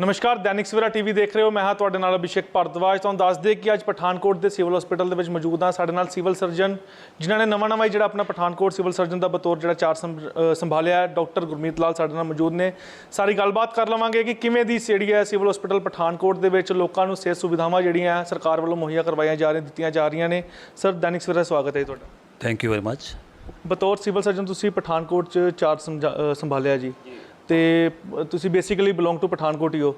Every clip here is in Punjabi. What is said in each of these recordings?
ਨਮਸਕਾਰ ਦੈਨਿਕ ਸਵੇਰਾ ਟੀਵੀ ਦੇਖ ਰਹੇ ਹੋ। ਮੈਂ ਹਾਂ ਤੁਹਾਡੇ ਨਾਲ ਅਭਿਸ਼ੇਕ ਭਾਰਦਵਾਜ। ਤੁਹਾਨੂੰ ਦੱਸ ਦੇ ਕਿ ਅੱਜ ਪਠਾਨਕੋਟ ਦੇ ਸਿਵਲ ਹਸਪੀਟਲ ਦੇ ਵਿੱਚ ਮੌਜੂਦ ਹਾਂ। ਸਾਡੇ ਨਾਲ ਸਿਵਲ ਸਰਜਨ ਜਿਨ੍ਹਾਂ ਨੇ ਨਵਾਂ ਨਵਾਂ ਜਿਹੜਾ ਆਪਣਾ ਪਠਾਨਕੋਟ ਸਿਵਲ ਸਰਜਨ ਦਾ ਬਤੌਰ ਜਿਹੜਾ ਚਾਰ ਸੰਭਾਲਿਆ ਹੈ। ਡਾਕਟਰ ਗੁਰਮੀਤ ਲਾਲ ਸਾਡੇ ਨਾਲ ਮੌਜੂਦ ਨੇ। ਸਾਰੀ ਗੱਲਬਾਤ ਕਰ ਲਵਾਂਗੇ ਕਿ ਕਿਵੇਂ ਦੀ ਜਿਹੜੀ ਹੈ ਸਿਵਲ ਹਸਪੀਟਲ ਪਠਾਨਕੋਟ ਦੇ ਵਿੱਚ। ਲੋਕਾਂ ਨੂੰ ਸਿਹਤ ਸੁਵਿਧਾਵਾਂ ਜਿਹੜੀਆਂ ਸਰਕਾਰ ਵੱਲੋਂ ਮੁਹੱਈਆ ਕਰਵਾਈਆਂ ਜਾ ਰਹੀਆਂ ਦਿੱਤੀਆਂ ਜਾ ਰਹੀਆਂ ਨੇ। ਸਰ ਦੈਨਿਕ ਸਵੇਰਾ ਸਵਾਗਤ ਹੈ ਤੁਹਾਡਾ। ਥੈਂਕ ਯੂ ਵੈਰੀ ਮਚ ਬਤੌਰ ਸਿਵਲ ਸਰਜਨ ਤੁਸੀਂ ਪਠਾਨਕੋਟ ਚ ਅ, ਸੰਭਾਲਿਆ ਜੀ। ਤੇ ਤੁਸੀਂ ਬੇਸਿਕਲੀ ਬਿਲੋਂਗ ਟੂ ਪਠਾਨਕੋਟ ਹੀ ਹੋ।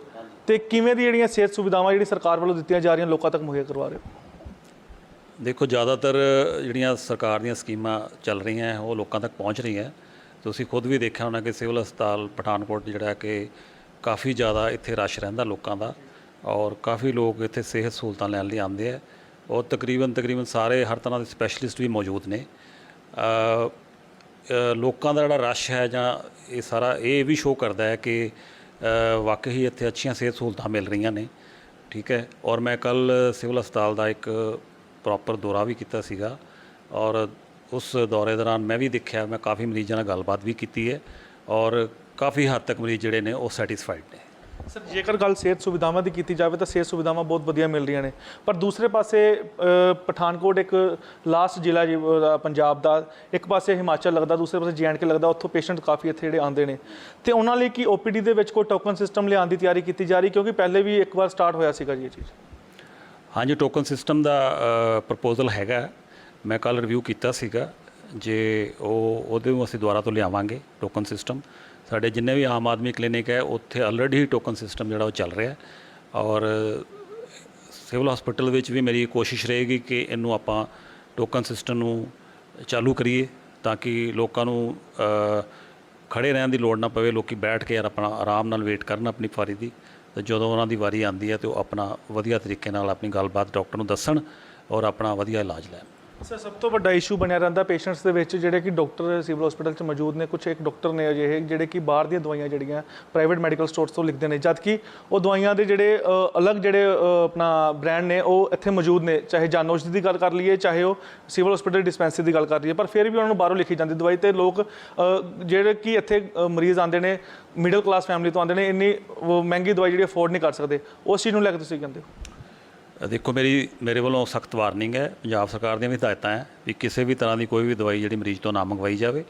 ਤੇ ਕਿਵੇਂ ਦੀ ਜਿਹੜੀਆਂ ਸਿਹਤ ਸੁਵਿਧਾਵਾਂ ਜਿਹੜੀ ਸਰਕਾਰ ਵੱਲੋਂ ਦਿੱਤੀਆਂ ਜਾ ਰਹੀਆਂ, ਲੋਕਾਂ ਤੱਕ ਮੁਹੱਈਆ ਕਰਵਾ ਰਹੇ ਹੋ? ਦੇਖੋ, ਜ਼ਿਆਦਾਤਰ ਜਿਹੜੀਆਂ ਸਰਕਾਰ ਦੀਆਂ ਸਕੀਮਾਂ ਚੱਲ ਰਹੀਆਂ, ਉਹ ਲੋਕਾਂ ਤੱਕ ਪਹੁੰਚ ਰਹੀਆਂ। ਤੁਸੀਂ ਖੁਦ ਵੀ ਦੇਖਿਆ ਹੋਣਾ ਕਿ ਸਿਵਲ ਹਸਪਤਾਲ ਪਠਾਨਕੋਟ ਜਿਹੜਾ ਕਿ ਕਾਫੀ ਜ਼ਿਆਦਾ ਇੱਥੇ ਰਸ਼ ਰਹਿੰਦਾ ਲੋਕਾਂ ਦਾ ਔਰ ਕਾਫੀ ਲੋਕ ਇੱਥੇ ਸਿਹਤ ਸਹੂਲਤਾਂ ਲੈਣ ਲਈ ਆਉਂਦੇ ਆ। ਔਰ ਤਕਰੀਬਨ ਤਕਰੀਬਨ ਸਾਰੇ ਹਰ ਤਰ੍ਹਾਂ ਦੇ ਸਪੈਸ਼ਲਿਸਟ ਵੀ ਮੌਜੂਦ ਨੇ। ਲੋਕਾਂ ਦਾ ਜਿਹੜਾ ਰਸ਼ ਹੈ ਜਾਂ ਇਹ ਸਾਰਾ ਇਹ ਵੀ ਸ਼ੋਅ ਕਰਦਾ ਹੈ ਕਿ ਅ, ਵਾਕਈ ਇੱਥੇ ਅੱਛੀਆਂ ਸਿਹਤ ਸਹੂਲਤਾਂ ਮਿਲ ਰਹੀਆਂ ਨੇ ਠੀਕ ਹੈ? ਔਰ ਮੈਂ ਕੱਲ ਸਿਵਲ ਹਸਪਤਾਲ ਦਾ ਇੱਕ ਪ੍ਰੋਪਰ ਦੌਰਾ ਵੀ ਕੀਤਾ ਸੀਗਾ ਔਰ ਉਸ ਦੌਰੇ ਦੌਰਾਨ ਮੈਂ ਵੀ ਦੇਖਿਆ ਮੈਂ ਕਾਫੀ ਮਰੀਜ਼ਾਂ ਨਾਲ ਗੱਲਬਾਤ ਵੀ ਕੀਤੀ ਹੈ ਔਰ ਕਾਫੀ ਹੱਦ ਤੱਕ ਮਰੀਜ਼ ਜਿਹੜੇ ਨੇ ਉਹ ਸੈਟੀਸਫਾਈਡ ਨੇ। ਸਰ, ਜੇਕਰ ਗੱਲ ਸਿਹਤ ਸੁਵਿਧਾਵਾਂ ਦੀ ਕੀਤੀ ਜਾਵੇ ਤਾਂ ਸਿਹਤ ਸੁਵਿਧਾਵਾਂ ਬਹੁਤ ਵਧੀਆ ਮਿਲ ਰਹੀਆਂ ਨੇ। ਪਰ ਦੂਸਰੇ ਪਾਸੇ ਪਠਾਨਕੋਟ ਇੱਕ ਲਾਸਟ ਜ਼ਿਲ੍ਹਾ ਜੀ ਪੰਜਾਬ ਦਾ, ਇੱਕ ਪਾਸੇ ਹਿਮਾਚਲ ਲੱਗਦਾ, ਦੂਸਰੇ ਪਾਸੇ ਜੀਐਂਡਕੇ ਲੱਗਦਾ, ਉੱਥੋਂ ਪੇਸ਼ੈਂਟ ਕਾਫੀ ਇੱਥੇ ਜਿਹੜੇ ਆਉਂਦੇ ਨੇ। ਤੇ ਉਹਨਾਂ ਲਈ ਕੀ ਓਪੀਡੀ ਦੇ ਵਿੱਚ ਕੋਈ ਟੋਕਨ ਸਿਸਟਮ ਲਿਆਉਣ ਦੀ ਤਿਆਰੀ ਕੀਤੀ ਜਾ ਰਹੀ? ਕਿਉਂਕਿ ਪਹਿਲੇ ਵੀ ਇੱਕ ਵਾਰ ਸਟਾਰਟ ਹੋਇਆ ਸੀਗਾ ਜੀ ਇਹ ਚੀਜ਼। ਹਾਂਜੀ, ਟੋਕਨ ਸਿਸਟਮ ਦਾ ਪ੍ਰਪੋਜ਼ਲ ਹੈਗਾ। ਮੈਂ ਕੱਲ ਰਿਵਿਊ ਕੀਤਾ ਸੀਗਾ। ਜੇ ਉਹ, ਉਹਦੇ ਨੂੰ ਅਸੀਂ ਦੁਬਾਰਾ ਤੋਂ ਲਿਆਵਾਂਗੇ, ਟੋਕਨ ਸਿਸਟਮ। ਸਾਡੇ ਜਿੰਨੇ ਵੀ ਆਮ ਆਦਮੀ ਕਲੀਨਿਕ ਹੈ ਉੱਥੇ ਆਲਰੇਡੀ ਟੋਕਨ ਸਿਸਟਮ ਜਿਹੜਾ ਉਹ ਚੱਲ ਰਿਹਾ ਔਰ ਸਿਵਲ ਹਸਪੀਟਲ ਵਿੱਚ ਵੀ ਮੇਰੀ ਕੋਸ਼ਿਸ਼ ਰਹੇਗੀ ਕਿ ਇਹਨੂੰ ਆਪਾਂ ਟੋਕਨ ਸਿਸਟਮ ਨੂੰ ਚਾਲੂ ਕਰੀਏ ਤਾਂ ਕਿ ਲੋਕਾਂ ਨੂੰ ਅ, ਖੜੇ ਰਹਿਣ ਦੀ ਲੋੜ ਨਾ ਪਵੇ ਲੋਕੀ ਬੈਠ ਕੇ ਯਾਰ ਆਪਣਾ ਆਰਾਮ ਨਾਲ ਵੇਟ ਕਰਨ ਆਪਣੀ ਵਾਰੀ ਦੀ। ਤੇ ਜਦੋਂ ਉਹਨਾਂ ਦੀ ਵਾਰੀ ਆਉਂਦੀ ਹੈ ਤੇ ਉਹ ਆਪਣਾ ਵਧੀਆ ਤਰੀਕੇ ਨਾਲ ਆਪਣੀ ਗੱਲਬਾਤ ਡਾਕਟਰ ਨੂੰ ਦੱਸਣ ਔਰ ਆਪਣਾ ਵਧੀਆ ਇਲਾਜ ਲੈਣ। ਸਰ, ਸਭ ਤੋਂ ਵੱਡਾ ਇਸ਼ੂ ਬਣਿਆ ਰਹਿੰਦਾ ਪੇਸ਼ੈਂਟਸ ਦੇ ਵਿੱਚ, ਜਿਹੜੇ ਕਿ ਡਾਕਟਰ ਸਿਵਲ ਹਸਪੀਟਲ 'ਚ ਮੌਜੂਦ ਨੇ ਕੁਝ ਇੱਕ ਡਾਕਟਰ ਨੇ ਅਜਿਹੇ, ਜਿਹੜੇ ਕਿ ਬਾਹਰ ਦੀਆਂ ਦਵਾਈਆਂ ਜਿਹੜੀਆਂ ਪ੍ਰਾਈਵੇਟ ਮੈਡੀਕਲ ਸਟੋਰਸ ਤੋਂ ਲਿਖਦੇ ਨੇ, ਜਦ ਕਿ ਉਹ ਦਵਾਈਆਂ ਦੇ ਜਿਹੜੇ ਅਲੱਗ ਜਿਹੜੇ ਆਪਣਾ ਬ੍ਰਾਂਡ ਨੇ, ਉਹ ਇੱਥੇ ਮੌਜੂਦ ਨੇ, ਚਾਹੇ ਜਾਨੋਸ਼ ਦੀ ਗੱਲ ਕਰ ਲਈਏ, ਚਾਹੇ ਉਹ ਸਿਵਲ ਹਸਪੀਟਲ ਡਿਸਪੈਂਸਰੀ ਦੀ ਗੱਲ ਕਰ ਲਈਏ, ਪਰ ਫਿਰ ਵੀ ਉਹਨਾਂ ਨੂੰ ਬਾਹਰੋਂ ਲਿਖੀ ਜਾਂਦੀ ਦਵਾਈ ਤੇ ਲੋਕ ਜਿਹੜੇ ਕਿ ਇੱਥੇ ਮਰੀਜ਼ ਆਉਂਦੇ ਨੇ ਮਿਡਲ ਕਲਾਸ ਫੈਮਿਲੀ ਤੋਂ ਆਉਂਦੇ ਨੇ, ਇੰਨੀ ਮਹਿੰਗੀ ਦਵਾਈ ਜਿਹੜੀ ਅਫੋਰਡ ਨਹੀਂ ਕਰ ਸਕਦੇ, ਉਸ ਚੀਜ਼ ਨੂੰ ਲੈ ਕੇ ਤੁਸੀਂ ਕਹਿੰਦੇ ਹੋ? ਦੇਖੋ, ਮੇਰੀ, ਮੇਰੇ ਵੱਲੋਂ ਸਖਤ ਵਾਰਨਿੰਗ ਹੈ। ਪੰਜਾਬ ਸਰਕਾਰ ਦੀਆਂ ਵੀ ਹਦਾਇਤਾਂ ਹੈ ਵੀ ਕਿਸੇ ਵੀ ਤਰ੍ਹਾਂ ਦੀ ਕੋਈ ਵੀ ਦਵਾਈ ਜਿਹੜੀ ਮਰੀਜ਼ ਤੋਂ ਨਾ ਮੰਗਵਾਈ ਜਾਵੇ।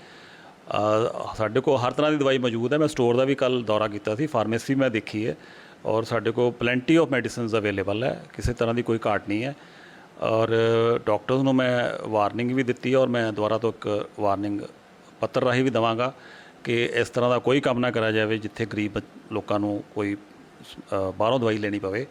ਸਾਡੇ ਕੋਲ ਹਰ ਤਰ੍ਹਾਂ ਦੀ ਦਵਾਈ ਮੌਜੂਦ ਹੈ। ਮੈਂ ਸਟੋਰ ਦਾ ਵੀ ਕੱਲ ਦੌਰਾ ਕੀਤਾ ਸੀ, ਫਾਰਮੇਸੀ ਮੈਂ ਦੇਖੀ ਹੈ ਔਰ ਸਾਡੇ ਕੋਲ ਪਲੈਂਟੀ ਆਫ ਮੈਡੀਸਿਨਸ ਅਵੇਲੇਬਲ ਹੈ। ਕਿਸੇ ਤਰ੍ਹਾਂ ਦੀ ਕੋਈ ਘਾਟ ਨਹੀਂ ਹੈ ਔਰ ਡਾਕਟਰਸ ਨੂੰ ਮੈਂ ਵਾਰਨਿੰਗ ਵੀ ਦਿੱਤੀ ਔਰ ਮੈਂ ਦੁਬਾਰਾ ਤੋਂ ਇੱਕ ਵਾਰਨਿੰਗ ਪੱਤਰ ਰਾਹੀਂ ਵੀ ਦਵਾਂਗਾ ਕਿ ਇਸ ਤਰ੍ਹਾਂ ਦਾ ਕੋਈ ਕੰਮ ਨਾ ਕਰਿਆ ਜਾਵੇ ਜਿੱਥੇ ਗਰੀਬ ਲੋਕਾਂ ਨੂੰ ਕੋਈ ਬਾਹਰੋਂ ਦਵਾਈ ਲੈਣੀ ਪਵੇ।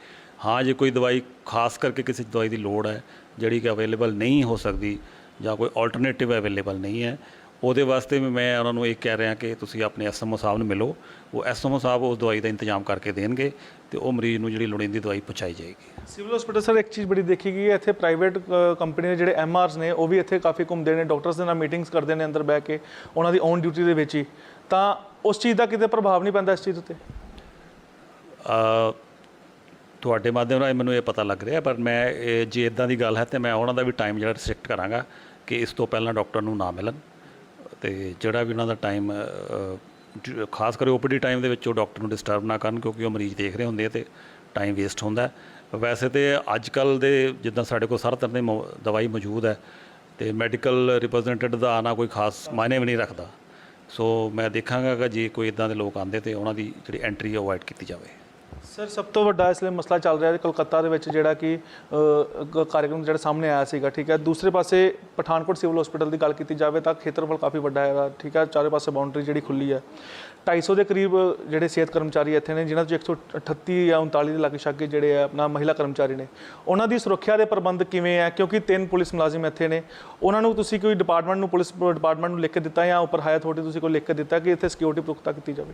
ਹਾਂ ਜੇ ਕੋਈ ਦਵਾਈ ਖਾਸ ਕਰਕੇ ਕਿਸੇ ਦਵਾਈ ਦੀ ਲੋੜ ਹੈ ਜਿਹੜੀ ਕਿ ਅਵੇਲੇਬਲ ਨਹੀਂ ਹੋ ਸਕਦੀ ਜਾਂ ਕੋਈ ਆਲਟਰਨੇਟਿਵ ਅਵੇਲੇਬਲ ਨਹੀਂ ਹੈ ਉਹਦੇ ਵਾਸਤੇ ਵੀ ਮੈਂ ਉਹਨਾਂ ਨੂੰ ਇਹ ਕਹਿ ਰਿਹਾ ਕਿ ਤੁਸੀਂ ਆਪਣੇ ਐਸਐਮਓ ਸਾਹਿਬ ਨੂੰ ਮਿਲੋ ਉਹ ਐਸਐਮਓ ਸਾਹਿਬ ਉਸ ਦਵਾਈ ਦਾ ਇੰਤਜ਼ਾਮ ਕਰਕੇ ਦੇਣਗੇ ਤੇ ਉਹ ਮਰੀਜ਼ ਨੂੰ ਜਿਹੜੀ ਲੋੜੀਂਦੀ ਦਵਾਈ ਪਹੁੰਚਾਈ ਜਾਏਗੀ। ਸਿਵਲ ਹਸਪੀਟਲ ਸਰ ਇੱਕ ਚੀਜ਼ ਬੜੀ ਦੇਖੀ ਗਈ ਹੈ ਇੱਥੇ ਪ੍ਰਾਈਵੇਟ ਕੰਪਨੀ ਦੇ ਜਿਹੜੇ ਐਮਆਰਸ ਨੇ ਉਹ ਵੀ ਇੱਥੇ ਕਾਫੀ ਘੁੰਮਦੇ ਨੇ ਡਾਕਟਰਸ ਦੇ ਨਾਲ ਮੀਟਿੰਗਸ ਕਰਦੇ ਨੇ ਅੰਦਰ ਬਹਿ ਕੇ ਉਹਨਾਂ ਦੀ ਔਨ ਡਿਊਟੀ ਦੇ ਵਿੱਚ ਹੀ। ਤਾਂ ਉਸ ਚੀਜ਼ ਦਾ ਕਿਤੇ ਪ੍ਰਭਾਵ ਨਹੀਂ ਪੈਂਦਾ ਇਸ ਚੀਜ਼ ਉੱਤੇ? ਤੁਹਾਡੇ ਮਾਧਿਅਮ ਰਾਹੀਂ ਮੈਨੂੰ ਇਹ ਪਤਾ ਲੱਗ ਰਿਹਾ, ਪਰ ਮੈਂ, ਇਹ ਜੇ ਇਦਾਂ ਦੀ ਗੱਲ ਹੈ, ਤੇ ਮੈਂ ਉਹਨਾਂ ਦਾ ਵੀ ਟਾਈਮ ਜਿਹੜਾ ਰਿਸਟ੍ਰਿਕਟ ਕਰਾਂਗਾ ਕਿ ਇਸ ਤੋਂ ਪਹਿਲਾਂ ਡਾਕਟਰ ਨੂੰ ਨਾ ਮਿਲਣ। ਤੇ ਜਿਹੜਾ ਵੀ ਉਹਨਾਂ ਦਾ ਟਾਈਮ ਖਾਸ ਕਰਕੇ ਓਪੀਡੀ ਟਾਈਮ ਦੇ ਵਿੱਚ ਉਹ ਡਾਕਟਰ ਨੂੰ ਡਿਸਟਰਬ ਨਾ ਕਰਨ, ਕਿਉਂਕਿ ਉਹ ਮਰੀਜ਼ ਦੇਖ ਰਹੇ ਹੁੰਦੇ ਆ ਤੇ ਟਾਈਮ ਵੇਸਟ ਹੁੰਦਾ ਵੈਸੇ ਤੇ ਅੱਜ ਕੱਲ ਦੇ ਜਿੱਦਾਂ ਸਾਡੇ ਕੋਲ ਸਾਰਾ ਤਰ੍ਹਾਂ ਦੀ ਮੌ- ਦਵਾਈ ਮੌਜੂਦ ਹੈ, ਤੇ ਮੈਡੀਕਲ ਰਿਪਰੈਜ਼ੈਂਟੇਟਿਵ ਦਾ ਆਣਾ ਕੋਈ ਖਾਸ ਮਾਇਨੇ ਵੀ ਨਹੀਂ ਰੱਖਦਾ। ਸੋ ਮੈਂ ਦੇਖਾਂਗਾ ਕਿ ਜੇ ਕੋਈ ਇਦਾਂ ਦੇ ਲੋਕ ਆਉਂਦੇ ਤੇ ਉਹਨਾਂ ਦੀ ਜਿਹੜੀ ਐਂਟਰੀ ਹੈ ਅਵੋਇਡ ਕੀਤੀ ਜਾਵੇ। ਸਰ ਸਭ ਤੋਂ ਵੱਡਾ ਇਸ ਲਈ ਮਸਲਾ ਚੱਲ ਰਿਹਾ ਹੈ ਕਲਕੱਤਾ ਦੇ ਵਿੱਚ ਜਿਹੜਾ ਕਿ ਅ, ਕਾਰਜਕ੍ਰਮ ਜਿਹੜਾ ਸਾਹਮਣੇ ਆਇਆ ਸੀਗਾ ਠੀਕ ਹੈ? ਦੂਸਰੇ ਪਾਸੇ ਪਠਾਨਕੋਟ ਸਿਵਲ ਹਸਪੀਟਲ ਦੀ ਗੱਲ ਕੀਤੀ ਜਾਵੇ ਤਾਂ ਖੇਤਰਫਲ ਕਾਫੀ ਵੱਡਾ ਹੈਗਾ ਠੀਕ ਹੈ? ਚਾਰੇ ਪਾਸੇ ਬਾਉਂਡਰੀ ਜਿਹੜੀ ਖੁੱਲੀ ਹੈ। 250 ਦੇ ਕਰੀਬ ਜਿਹੜੇ ਸਿਹਤ ਕਰਮਚਾਰੀ ਇੱਥੇ ਨੇ ਜਿਨ੍ਹਾਂ ਤੋਂ 138 ਜਾਂ 39 ਦੇ ਲਾਗੇ ਛਾਗੇ ਜਿਹੜੇ ਆ ਆਪਣਾ ਮਹਿਲਾ ਕਰਮਚਾਰੀ ਨੇ। ਉਹਨਾਂ ਦੀ ਸੁਰੱਖਿਆ ਦੇ ਪ੍ਰਬੰਧ ਕਿਵੇਂ ਹੈ ਕਿਉਂਕਿ ਤਿੰਨ ਪੁਲਿਸ ਮੁਲਾਜ਼ਮ ਇੱਥੇ ਨੇ। ਉਹਨਾਂ ਨੂੰ ਤੁਸੀਂ ਕੋਈ ਡਿਪਾਰਟਮੈਂਟ ਨੂੰ ਪੁਲਿਸ ਡਿਪਾਰਟਮੈਂਟ ਨੂੰ ਲਿਖ ਕੇ ਦਿੱਤਾ ਜਾਂ ਉੱਪਰ ਹਾਇਰ ਅਥਾਰਟੀ ਤੁਸੀਂ ਕੋਈ ਲਿਖ ਕੇ ਦਿੱਤਾ ਕਿ ਇੱਥੇ ਸਿਕਿਉਰਿਟੀ ਪੁਖਤਾ ਕੀਤੀ ਜਾਵੇ?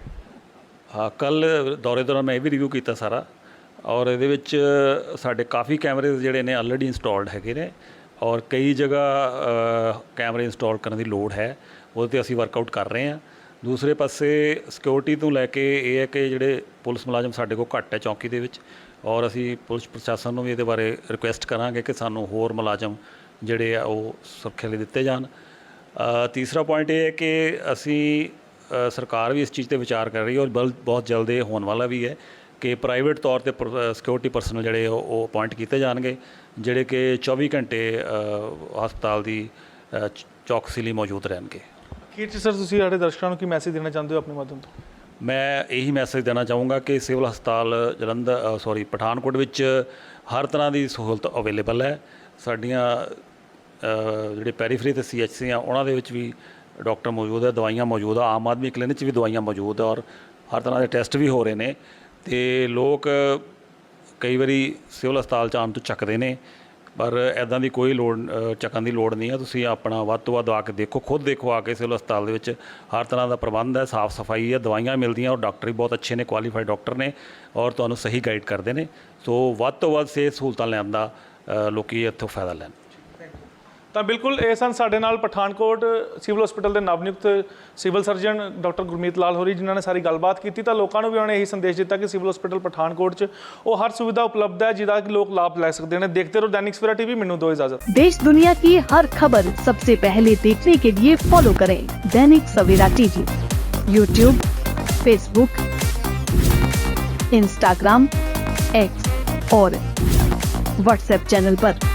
ਕੱਲ ਦੌਰੇ ਦੌਰਾਨ ਮੈਂ ਇਹ ਵੀ ਰਿਵਿਊ ਕੀਤਾ ਸਾਰਾ ਔਰ ਇਹਦੇ ਵਿੱਚ ਸਾਡੇ ਕਾਫੀ ਕੈਮਰੇ ਜਿਹੜੇ ਨੇ ਆਲਰੇਡੀ ਇੰਸਟਾਲਡ ਹੈਗੇ ਨੇ ਔਰ ਕਈ ਜਗ੍ਹਾ ਕੈਮਰੇ ਇੰਸਟਾਲ ਕਰਨ ਦੀ ਲੋੜ ਹੈ, ਉਹਦੇ ਤੇ ਅਸੀਂ ਵਰਕਆਊਟ ਕਰ ਰਹੇ ਹਾਂ। ਦੂਸਰੇ ਪਾਸੇ ਸਿਕਿਉਰਿਟੀ ਤੋਂ ਲੈ ਕੇ ਇਹ ਹੈ ਕਿ ਜਿਹੜੇ ਪੁਲਿਸ ਮੁਲਾਜ਼ਮ ਸਾਡੇ ਕੋਲ ਘੱਟ ਹੈ ਚੌਂਕੀ ਦੇ ਵਿੱਚ ਔਰ ਅਸੀਂ ਪੁਲਿਸ ਪ੍ਰਸ਼ਾਸਨ ਨੂੰ ਵੀ ਇਹਦੇ ਬਾਰੇ ਰਿਕੁਐਸਟ ਕਰਾਂਗੇ ਕਿ ਸਾਨੂੰ ਹੋਰ ਮੁਲਾਜ਼ਮ ਜਿਹੜੇ ਆ ਉਹ ਸੁਰੱਖਿਆ ਲਈ ਦਿੱਤੇ ਜਾਣ। ਤੀਸਰਾ ਪੁਆਇੰਟ ਇਹ ਹੈ ਕਿ ਅਸੀਂ ਸਰਕਾਰ ਵੀ ਇਸ ਚੀਜ਼ ਤੇ ਵਿਚਾਰ ਕਰ ਰਹੀ ਹੈ ਔਰ ਬਹੁਤ ਜਲਦ ਇਹ ਹੋਣ ਵਾਲਾ ਵੀ ਹੈ ਕਿ ਪ੍ਰਾਈਵੇਟ ਤੌਰ ਤੇ ਸਿਕਿਉਰਿਟੀ ਪਰਸਨਲ ਜਿਹੜੇ ਉਹ ਅਪਾਇੰਟ ਕੀਤੇ ਜਾਣਗੇ ਜਿਹੜੇ ਕਿ 24 ਘੰਟੇ ਹਸਪਤਾਲ ਦੀ ਚੌਕਸੀ ਲਈ ਮੌਜੂਦ ਰਹਿਣਗੇ। 'ਚ ਸਰ ਤੁਸੀਂ ਸਾਡੇ ਦਰਸ਼ਕਾਂ ਨੂੰ ਕੀ ਮੈਸੇਜ ਦੇਣਾ ਚਾਹੁੰਦੇ ਹੋ ਆਪਣੇ ਮਾਧਿਅਮ ਤੋਂ? ਮੈਂ ਇਹੀ ਮੈਸੇਜ ਦੇਣਾ ਚਾਹੂੰਗਾ ਕਿ ਸਿਵਲ ਹਸਪਤਾਲ ਜਲੰਧਰ ਸੌਰੀ ਪਠਾਨਕੋਟ ਵਿੱਚ ਹਰ ਤਰ੍ਹਾਂ ਦੀ ਸਹੂਲਤ ਅਵੇਲੇਬਲ ਹੈ। ਸਾਡੀਆਂ ਜਿਹੜੇ ਪੈਰੀਫਰੀ ਤੇ ਸੀਐਚਸੀ ਆ ਉਹਨਾਂ ਦੇ ਵਿੱਚ ਵੀ ਡਾਕਟਰ ਮੌਜੂਦ ਹੈ ਦਵਾਈਆਂ ਮੌਜੂਦ ਆ ਆਮ ਆਦਮੀ ਕਲੀਨਿਕ 'ਚ ਵੀ ਦਵਾਈਆਂ ਮੌਜੂਦ ਹੈ ਔਰ ਹਰ ਤਰ੍ਹਾਂ ਦੇ ਟੈਸਟ ਵੀ ਹੋ ਰਹੇ ਨੇ ਤੇ ਲੋਕ ਕਈ ਵਾਰੀ ਸਿਵਲ ਹਸਪਤਾਲ ਚ ਆਉਣ ਤੋਂ ਚੱਕਦੇ ਨੇ ਪਰ ਐਦਾਂ ਦੀ ਕੋਈ ਲੋੜ ਚੱਕਣ ਦੀ ਲੋੜ ਨਹੀਂ ਹੈ ਤੁਸੀਂ ਆਪਣਾ ਵੱਧ ਤੋਂ ਵੱਧ ਆ ਕੇ ਦੇਖੋ ਖੁਦ ਦੇਖੋ ਆ ਕੇ ਸਿਵਲ ਹਸਪਤਾਲ ਦੇ ਵਿੱਚ ਹਰ ਤਰ੍ਹਾਂ ਦਾ ਪ੍ਰਬੰਧ ਹੈ ਸਾਫ਼ ਸਫ਼ਾਈ ਹੈ ਦਵਾਈਆਂ ਮਿਲਦੀਆਂ ਔਰ ਡਾਕਟਰ ਵੀ ਬਹੁਤ ਅੱਛੇ ਨੇ ਕੁਆਲੀਫਾਈਡ ਡਾਕਟਰ ਨੇ ਔਰ ਤੁਹਾਨੂੰ ਸਹੀ ਗਾਈਡ ਕਰਦੇ ਨੇ ਸੋ ਵੱਧ ਤੋਂ ਵੱਧ ਸਿਹਤ ਸਹੂਲਤਾਂ ਲੈਣ ਦਾ ਅ, ਲੋਕੀ ਇੱਥੋਂ ਫਾਇਦਾ ਲੈਣ। ਤਾਂ ਬਿਲਕੁਲ ਇਹ ਸਨ ਸਾਡੇ ਨਾਲ ਪਠਾਨਕੋਟ ਸਿਵਲ ਹਸਪੀਟਲ ਦੇ ਨਵਨਿਯੁਕਤ civil surgeon doctor Gurmeet Lal ਹੋਰੀ ਜਿਨ੍ਹਾਂ ਨੇ ਸਾਰੀ ਗੱਲਬਾਤ ਕੀਤੀ ਤਾਂ ਲੋਕਾਂ ਨੂੰ ਵੀ ਉਹਨਾਂ ਨੇ ਇਹੀ ਸੰਦੇਸ਼ ਦਿੱਤਾ ਕਿ ਸਿਵਲ ਹਸਪੀਟਲ ਪਠਾਨਕੋਟ 'ਚ ਉਹ ਹਰ ਸੁਵਿਧਾ ਉਪਲਬਧ ਹੈ ਜਿਹਦਾ ਕਿ ਲੋਕ ਲਾਭ ਲੈ ਸਕਦੇ ਨੇ ਦੇਖਦੇ ਰਹੋ ਦੈਨਿਕ ਸਵੇਰਾ ਟੀਵੀ ਮੈਨੂੰ ਦਿਓ ਇਜਾਜ਼ਤ देश दुनिया की हर खबर सबसे पहले देखने के लिए फॉलो करें Dainik Savera TV YouTube Facebook Instagram X और व्हाट्सएप चैनल पर।